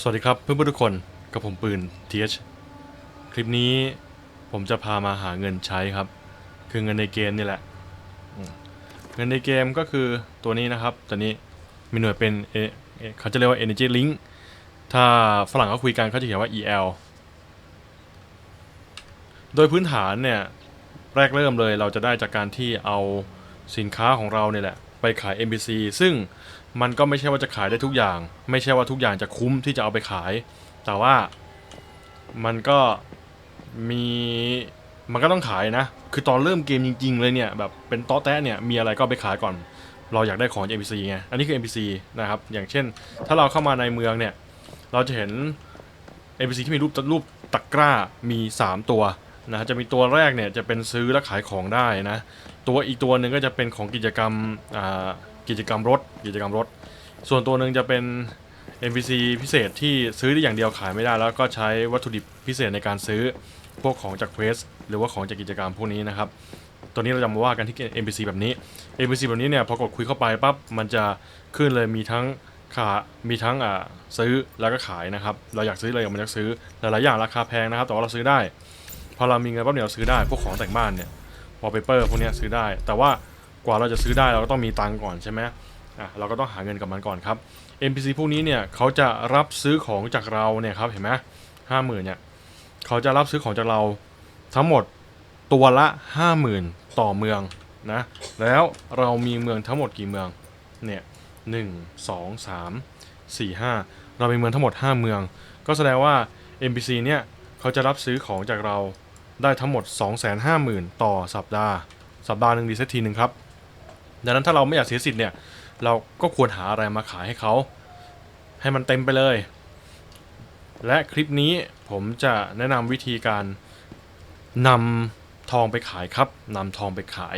สวัสดีครับเพื่อนๆทุกคนกับผมปืน TH คลิปนี้ผมจะพามาหาเงินใช้ครับ คือเงินในเกมนี่แหละ เงินในเกมก็คือตัวนี้นะครับ ตัวนี้มีหน่วยเป็นเอเขาจะเรียกว่า Energy Link ถ้าฝรั่งเขาคุยกันเขาจะเขียนว่า EL โดยพื้นฐานเนี่ย แรกเริ่มเลยเราจะได้จากการที่เอาสินค้าของเราเนี่ยแหละ ไปขาย NPC ซึ่งมันก็ไม่ใช่ว่าจะขายได้ทุกอย่าง ไม่ใช่ว่าทุกอย่างจะคุ้มที่จะเอาไปขาย แต่ว่ามันก็มีมันก็ต้องขายนะ คือตอนเริ่มเกมจริง ๆ เลยเนี่ยแบบเป็นตอแตะเนี่ยมีอะไรก็ไปขายก่อน เราอยากได้ของ NPC ไง อันนี้คือ NPC นะครับ อย่างเช่น ถ้าเราเข้ามาในเมืองเนี่ย เราจะเห็น NPC ที่มีรูปรูปตะกร้ามี 3 ตัวนะจะมีตัวแรกเนี่ยจะเป็นซื้อและขายของได้นะ ตัวอีกตัวหนึ่งก็จะเป็นของกิจกรรมอ่ากิจกรรมรถกิจกรรมรถ ส่วนตัวหนึ่งจะเป็น NPC พิเศษที่ซื้อได้อย่างเดียวขายไม่ได้แล้วก็ใช้วัตถุดิบพิเศษในการซื้อพวกของจากเควสหรือว่าของจากกิจกรรมพวกนี้นะครับ ตัวนี้เราจะมาว่ากันที่ NPC แบบนี้ NPC แบบนี้เนี่ยพอกดคุยเข้าไปปั๊บมันจะขึ้นเลยมีทั้งขามีทั้งอ่าซื้อแล้วก็ขายนะครับ เราอยากซื้ออะไรมันจะซื้อหลายๆอย่างราคาแพงนะครับแต่ว่าเราซื้อได้ พอเรามีเงินปั๊บเนี่ยเราซื้อได้พวกของแต่งบ้านเนี่ย วอลเปเปอร์พวกนี้ซื้อได้ แต่ว่ากว่าเราจะซื้อได้เราก็ต้องมีตังก่อนใช่ไหมอะเราก็ต้องหาเงินกับมันก่อนครับ NPC พวกนี้เนี่ยเขาจะรับซื้อของจากเราเนี่ยครับเห็นไหมห้าหมื่นเนี่ยเขาจะรับซื้อของจากเราทั้งหมดตัวละห้าหมื่นต่อเมืองนะแล้วเรามีเมืองทั้งหมดกี่เมืองเนี่ยหนึ่งสองสามสี่ห้าเรามีเมืองทั้งหมด 5 เมือง ก็แสดงว่า NPC เนี่ยเขาจะรับซื้อของจากเรา ได้ทั้งหมด 250,000 ต่อสัปดาห์ สัปดาห์หนึ่งรีเซ็ตทีหนึ่งครับ ดังนั้นถ้าเราไม่อยากเสียสิทธิ์เนี่ย เราก็ควรหาอะไรมาขายให้เขา ให้มันเต็มไปเลย และคลิปนี้ผมจะแนะนำวิธีการนำทองไปขายครับนำทองไปขาย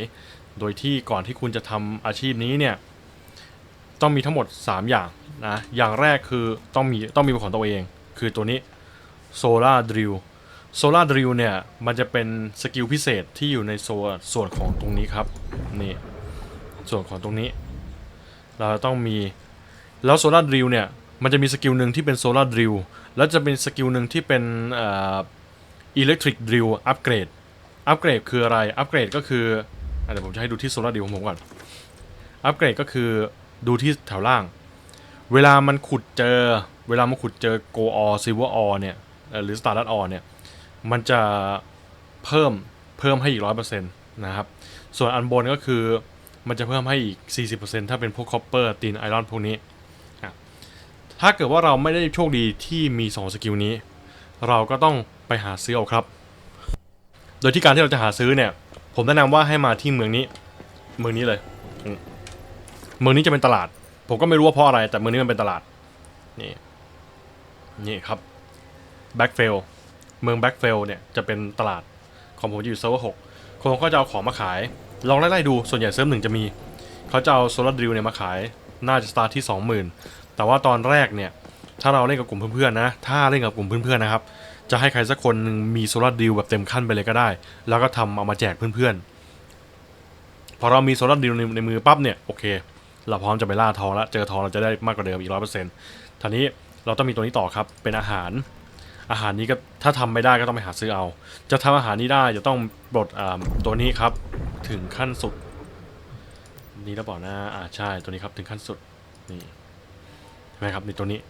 โดยที่ก่อนที่คุณจะทำอาชีพนี้เนี่ยต้องมีทั้งหมด 3 อย่างนะ อย่างแรกคือต้องมีต้องมีเป็นของตัวเอง คือตัวนี้ Solar Drill Solar Drill เนี่ย มันจะเป็นสกิลพิเศษที่อยู่ในโซส่วนของตรงนี้ครับ นี่ ส่วนของตรงนี้ เราต้องมี แล้ว Solar Drill เนี่ย มันจะมีสกิลหนึ่งที่เป็น Solar Drill แล้วจะเป็นสกิลหนึ่งที่เป็นอ่อ Electric Drill Upgrade Upgrade คืออะไร Upgrade ก็คือเดี๋ยวผมจะให้ดูที่ Solar Drill ของผมก่อน Upgrade ก็คือดูที่แถวล่าง เวลามันขุดเจอ เวลามันขุดเจอ Go Or Silver Or เนี่ย หรือ Stardust Or เนี่ย มันจะเพิ่มเพิ่มให้อีกร้อยเปอร์เซ็นต์นะครับ ส่วนอันบนก็คือมันจะเพิ่มให้อีก 40%ถ้าเป็นพวกคอปเปอร์ตีนไอรอนพวกนี้ถ้าเกิดว่าเราไม่ได้โชคดีที่มี 2 สกิลนี้ เราก็ต้องไปหาซื้อเอาครับ โดยที่การที่เราจะหาซื้อเนี่ย ผมแนะนำว่าให้มาที่เมืองนี้ เมืองนี้เลย เมืองนี้จะเป็นตลาด ผมก็ไม่รู้ว่าเพราะอะไร แต่เมืองนี้มันเป็นตลาด นี่ นี่ครับ แบ็กเฟล เมืองแบ็กเฟลเนี่ยจะเป็นตลาดของผมจะอยู่เซิร์ฟเวอร์หกคนเขาจะเอาของมาขาย ลองไล่ๆดูส่วนใหญ่เซิร์ฟหนึ่งจะมี เขาจะเอาโซลาร์ดิวเนี่ยมาขาย น่าจะสตาร์ทที่ 20,000 แต่ว่าตอนแรกเนี่ย ถ้าเราเล่นกับกลุ่มเพื่อนๆนะ ถ้าเล่นกับกลุ่มเพื่อนๆนะครับ จะให้ใครสักคนนึงมีโซลาร์ดิวแบบเต็มขั้นไปเลยก็ได้ แล้วก็ทำเอามาแจกเพื่อนๆ พอเรามีโซลาร์ดิวในในมือปั๊บเนี่ยโอเค เราพร้อมจะไปล่าทองแล้ว เจอทองเราจะได้มากกว่าเดิมอีกร้อยเปอร์เซ็นต์ทีนี้เราต้องมีตัวนี้ต่อครับ เป็นอาหาร อาหารนี้ก็ถ้าทำไม่ได้ก็ต้องไปหาซื้อเอา จะทำอาหารนี้ได้จะต้องปลดตัวนี้ครับ ถึงขั้นสุด นี่แล้วบอกนะอ่าใช่ตัวนี้ครับ ถึงขั้นสุดนี่ใช่ไหมครับในตัวนี้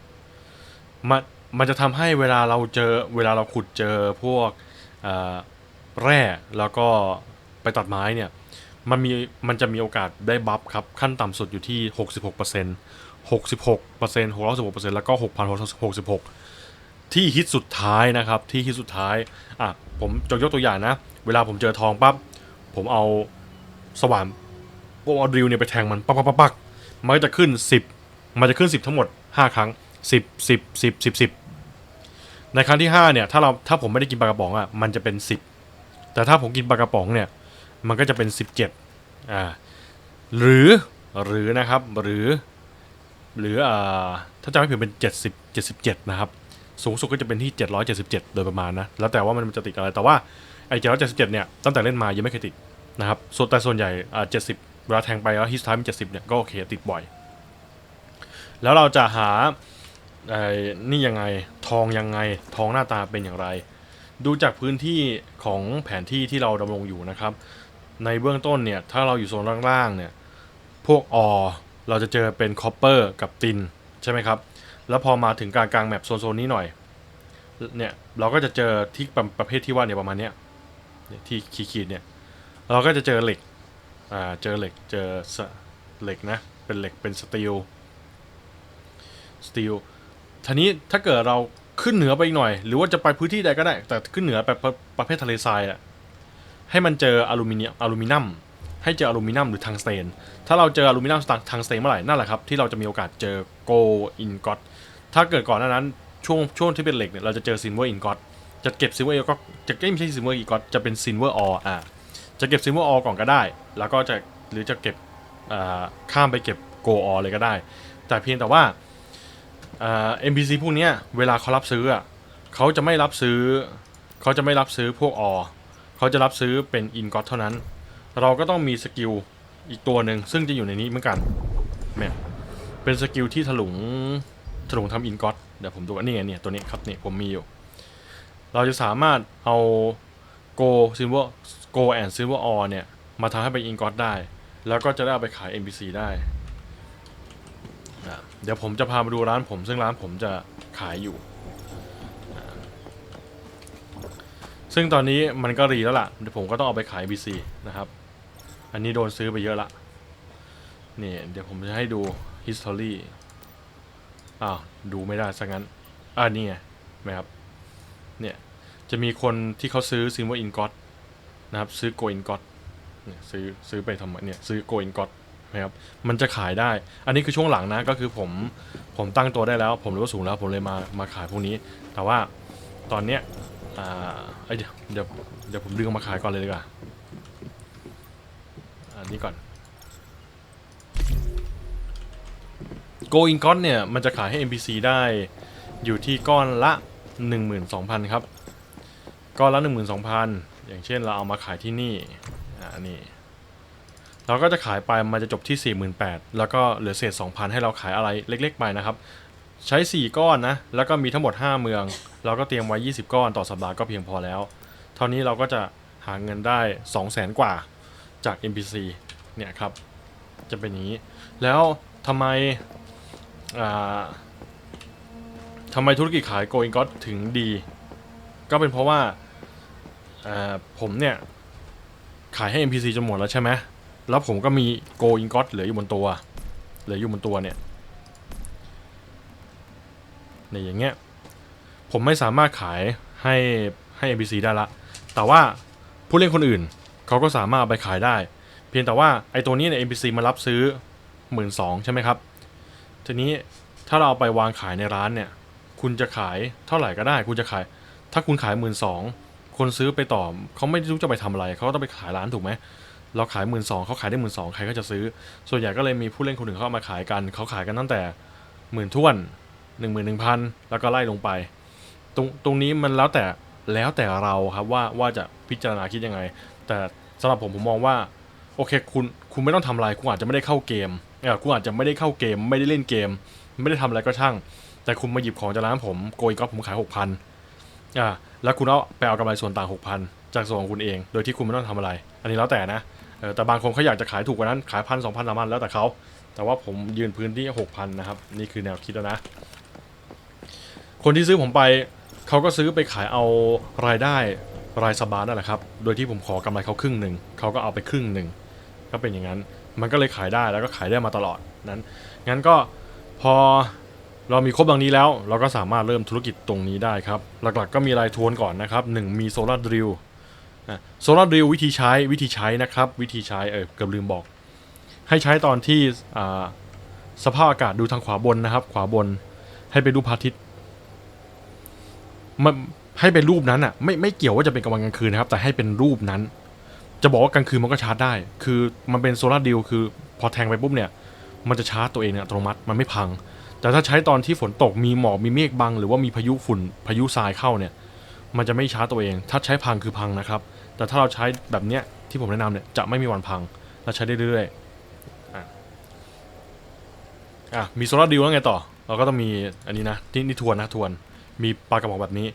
มันมันจะทำให้เวลาเราเจอเวลาเราขุดเจอพวกแร่แล้วก็ไปตัดไม้เนี่ยมันมีมันจะมีโอกาสได้บัฟครับ ขั้นต่ำสุดอยู่ที่ 66% 66% 616%แล้วก็ 6,066 ที่ฮิตสุดท้ายนะครับ ที่ฮิตสุดท้ายอะผมจะยกตัวอย่างนะ เวลาผมเจอทองปั๊บผมเอาสว่านพวกเอาดริลเนี่ยไปแทงมันปักปักปักปักมันก็จะขึ้น 10 มันจะขึ้น 10 ทั้งหมด 5 ครั้ง 10 10 10 10 10 ในครั้งที่ 5 เนี่ย ถ้าเราถ้าผมไม่ได้กินปลากระป๋องอะมันจะเป็น 10 แต่ถ้าผมกินปลากระป๋องเนี่ย มันก็จะเป็น 17อ่าหรือหรือนะครับหรือ หรืออ่าถ้าจำไม่ผิดเป็น 70 77 นะครับ สูงสุดก็จะเป็นที่ 777 โดยประมาณนะ แล้วแต่ว่ามันจะติดอะไร แต่ว่าไอ้777 เนี่ย ตั้งแต่เล่นมายังไม่เคยติดนะครับส่วนแต่ส่วนใหญ่อ่า70เวลาแทงไปแล้วฮิสไทม์70 เนี่ย ก็โอเคติดบ่อย แล้วเราจะหาไอ้นี่ยังไง ทองยังไง ทองหน้าตาเป็นอย่างไร ดูจากพื้นที่ของแผนที่ที่เราดำรงอยู่นะครับ ในเบื้องต้นเนี่ย ถ้าเราอยู่โซนล่างๆ เนี่ย พวกอเราจะเจอเป็นคอปเปอร์กับตินใช่ไหมครับ แล้วพอมาถึงกลางกลางแมปโซนๆนี้หน่อย เนี่ยเราก็จะเจอที่ประประเภทที่ว่าเนี่ยประมาณเนี้ยเนี่ยที่ขีดๆเนี่ย เราก็จะเจอเหล็ก อ่า เจอเหล็ก เจอเหล็กนะ เป็นเหล็ก เป็นสตีล สตีล ทีนี้ถ้าเกิดเราขึ้นเหนือไปอีกหน่อย หรือว่าจะไปพื้นที่ใดก็ได้ แต่ขึ้นเหนือไปประประเภททะเลทรายอะให้มันเจออลูมิเนียม อลูมิเนียม ให้เจออลูมิเนียมหรือทังสเตน ถ้าเราเจออลูมิเนียมทังสเตนเมื่อไหร่ นั่นแหละครับ ที่เราจะมีโอกาสเจอโกอินกอต ถ้าเกิดก่อนหน้านั้นช่วงช่วงที่เป็นเหล็กเนี่ยเราจะเจอซินเวอร์อินกอตจะเก็บซินเวอร์ก็จะไม่ใช่ซินเวอร์อินกอตจะเป็นซินเวอร์ออ่าจะเก็บซินเวอร์อก่อนก็ได้ แล้วก็จะหรือจะเก็บอ่าข้ามไปเก็บโกออเลยก็ได้ แต่เพียงแต่ว่าอ่า NPC พวกเนี้ยเวลาเขารับซื้ออะเขาจะไม่รับซื้อเขาจะไม่รับซื้อพวกอเขาจะรับซื้อเป็นอินกอตเท่านั้น เราก็ต้องมีสกิลอีกตัวหนึ่งซึ่งจะอยู่ในนี้เหมือนกันเนี่ยเป็นสกิลที่ถลุง ถลุงทำอินกอตเดี๋ยวผมดูว่านี่ไงเนี่ยตัวนี้ครับนี่ผมมีอยู่ เราจะสามารถเอาโกซิลเวอร์โกแอนซิลเวอร์ออเนี่ยมาทำให้เป็นอินกอตได้ แล้วก็จะได้เอาไปขาย NPC ได้อะเดี๋ยวผมจะพามาดูร้านผมซึ่งร้านผมจะขายอยู่ ซึ่งตอนนี้มันก็รีแล้วล่ะเดี๋ยวผมก็ต้องเอาไปขาย NPC นะครับ อันนี้โดนซื้อไปเยอะละนี่เดี๋ยวผมจะให้ดู history อ้าวดูไม่ได้ซะงั้น อ่านี่ไงเห็นไหมครับ เนี่ย จะมีคนที่เขาซื้อ silver ingot นะครับ ซื้อ gold ingot เนี่ยซื้อซื้อไปทำไมเนี่ยซื้อ gold ingot นะครับ มันจะขายได้ อันนี้คือช่วงหลังนะ ก็คือผม ผมตั้งตัวได้แล้ว ผมรู้ว่าสูงแล้ว ผมเลยมา มาขายพวกนี้ แต่ว่าตอนเนี้ย อ่าเดี๋ยว เดี๋ยว เดี๋ยวผมดึงออกมาขายก่อนเลยดีกว่า อันนี้ก่อน Go in g o t เนี่ย มันจะขายให้ NPC ได้อยู่ที่ก้อนละ 12,000 ครับ ก้อนละ 12,000 อย่างเช่นเราเอามาขายที่นี่อ่านี่เราก็จะขายไปมันจะจบที่ 48,000 แล้วก็เหลือเศษ 2,000 ให้เราขายอะไรเล็ก ๆ ไปนะครับ ใช้ 4 ก้อนนะ แล้วก็มีทั้งหมด 5 เมือง เราก็เตรียมไว้ 20 ก้อนต่อสัปดาห์ก็เพียงพอแล้ว เท่านี้เราก็จะหาเงินได้ 200,000 กว่าจาก NPC เนี่ยครับ จะเป็นอย่างนี้ แล้วทำไม ทำไมธุรกิจขาย Going God ถึงดี ก็เป็นเพราะว่าผมเนี่ยขายให้ NPC จนหมดแล้วใช่ไหมแล้วผมก็มี Going God เหลืออยู่บนตัว เหลืออยู่บนตัวเนี่ยในอย่างเงี้ย ผมไม่สามารถขายให้ให้ NPC ได้ละ แต่ว่าผู้เล่นคนอื่นเขาก็สามารถไปขายได้ เพียงแต่ว่าไอ้ตัวนี้เนี่ย NPC มารับซื้อหมื่นสองใช่ไหมครับ ทีนี้ถ้าเราไปวางขายในร้านเนี่ย คุณจะขายเท่าไหร่ก็ได้ คุณจะขาย ถ้าคุณขายหมื่นสองคนซื้อไปต่อเขาไม่รู้จะไปทำอะไรเขาก็ต้องไปขายร้านถูกไหมเราขายหมื่นสองเขาขายได้หมื่นสองใครก็จะซื้อ ส่วนใหญ่ก็เลยมีผู้เล่นคนหนึ่งเขาเอามาขายกันเขาขายกันตั้งแต่หมื่นท้วนหนึ่งหมื่นหนึ่งพันแล้วก็ไล่ลงไป ตรงตรงนี้มันแล้วแต่แล้วแต่เราครับว่าว่าจะพิจารณาคิดยังไง แต่สำหรับผมผมมองว่าโอเคคุณคุณไม่ต้องทำอะไรคุณอาจจะไม่ได้เข้าเกม เออคุณอาจจะไม่ได้เข้าเกม ไม่ได้เล่นเกม ไม่ได้ทำอะไรก็ช่าง แต่คุณมาหยิบของจากร้านผมโกยก็ผมขายหกพันอ่าแล้วคุณเอาไปเอากำไรส่วนต่างหกพันจากส่วนของคุณเอง โดยที่คุณไม่ต้องทำอะไร อันนี้แล้วแต่นะเออแต่บางคนเขาอยากจะขายถูกกว่านั้นขายพันสองพันสามพันแล้วแต่เขาแต่ว่าผมยืนพื้นที่หกพันนะครับ นี่คือแนวคิดแล้วนะ คนที่ซื้อผมไปเขาก็ซื้อไปขายเอารายได้รายสัปดาห์นั่นแหละครับ โดยที่ผมขอกำไรเขาครึ่งหนึ่งเขาก็เอาไปครึ่งหนึ่งก็เป็นอย่างนั้น มันก็เลยขายได้แล้วก็ขายได้มาตลอดนั้นงั้นก็พอเรามีครบดังนี้แล้ว เราก็สามารถเริ่มธุรกิจตรงนี้ได้ครับ หลักๆก็มีรายทวนก่อนนะครับ 1 มีโซลาร์ดริลโซลาร์ดริลวิธีใช้วิธีใช้นะครับ วิธีใช้เออเกือบลืมบอก ให้ใช้ตอนที่อ่าสภาพอากาศดูทางขวาบนนะครับ ขวาบนให้ไปดูพระอาทิตย์มันให้เป็นรูปนั้นอะไม่ไม่เกี่ยวว่าจะเป็นกลางวันกลางคืนนะครับ แต่ให้เป็นรูปนั้น จะบอกว่ากลางคืนมันก็ชาร์จได้ คือมันเป็นโซลาร์ดิลคือพอแทงไปปุ๊บเนี่ย มันจะชาร์จตัวเองเนี่ยอัตโนมัติ มันไม่พัง แต่ถ้าใช้ตอนที่ฝนตกมีหมอกมีเมฆบัง หรือว่ามีพายุฝุ่นพายุทรายเข้าเนี่ย มันจะไม่ชาร์จตัวเอง ถ้าใช้พังคือพังนะครับ แต่ถ้าเราใช้แบบเนี้ยที่ผมแนะนำเนี่ยจะไม่มีวันพังและใช้ได้เรื่อยๆ อะอะมีโซลาร์ดิลแล้วไงต่อ เราก็ต้องมีอันนี้นะที่นี่ทวนนะทวน มีปลากระป๋องแบบนี้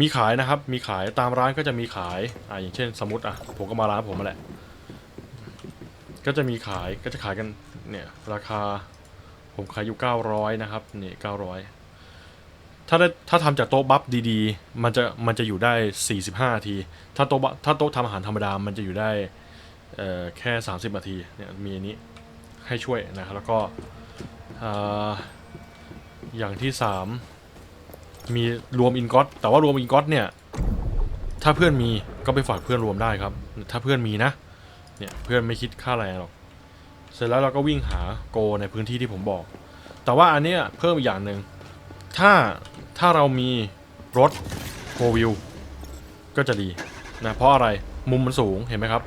มีขายนะครับ มีขายตามร้านก็จะมีขายอ่าอย่างเช่นสมมติอะผมก็มาร้านผมมาแหละ ก็จะมีขายก็จะขายกันเนี่ยราคาผมขายอยู่ 900 นะครับนี่900 ถ้าได้ถ้าทำจากโต๊ะบัฟดีๆ มันจะมันจะอยู่ได้ 45นาที ถ้าโต๊ะถ้าโต๊ะทำอาหารธรรมดา มันจะอยู่ได้เอ่อแค่ 30 นาทีเนี่ยมีอันนี้ให้ช่วยนะครับแล้วก็เอ่ออย่างที่ 3 มีรวมอินก็อตแต่ว่ารวมอินก็อตเนี่ยถ้าเพื่อนมีก็ไปฝากเพื่อนรวมได้ครับ ถ้าเพื่อนมีนะ เนี่ยเพื่อนไม่คิดค่าแรงหรอก เสร็จแล้วเราก็วิ่งหาโกในพื้นที่ที่ผมบอก แต่ว่าอันเนี้ยเพิ่มอีกอย่างหนึ่งถ้าถ้าเรามีรถโ w วิวก็จะดีนะเพราะอะไรมุมมันสูงเห็นไหมครับ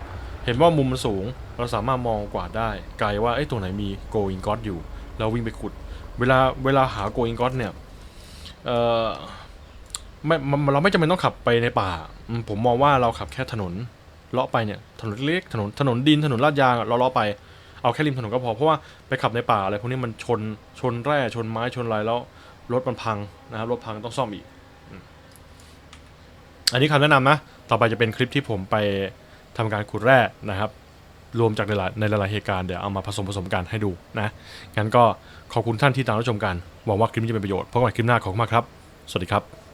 เห็นว่ามุมมันสูง เราสามารถมองกวาดได้ ไกลว่าไอ้ตรงไหนมีโกอิงก o ตอยู่ เราวิ่งไปขุด เวลาเวลาหาโกอิงก o ตเนี่ย เออไม่มันเราไม่จำเป็นต้องขับไปในป่า ผมมองว่าเราขับแค่ถนนเลาะไปเนี่ยถนนเล็กถนนถนนดินถนนลาดยางเราเลาะไปเอาแค่ริมถนนก็พอเพราะว่าไปขับในป่าอะไรพวกนี้มันชนชนแร่ชนไม้ชนอะไรแล้วรถมันพังนะครับรถพังต้องซ่อมอีก อันนี้คำแนะนำนะ ต่อไปจะเป็นคลิปที่ผมไปทำการขุดแร่นะครับ รวมจากในหลายในหลายๆเหตุการณ์เดี๋ยวเอามาผสมผสมกันให้ดูนะงั้นก็ขอบคุณท่านที่ตามรับชมกันหวังว่าคลิปนี้จะเป็นประโยชน์พบกันใหม่คลิปหน้าขอบคุณมากครับ สวัสดีครับ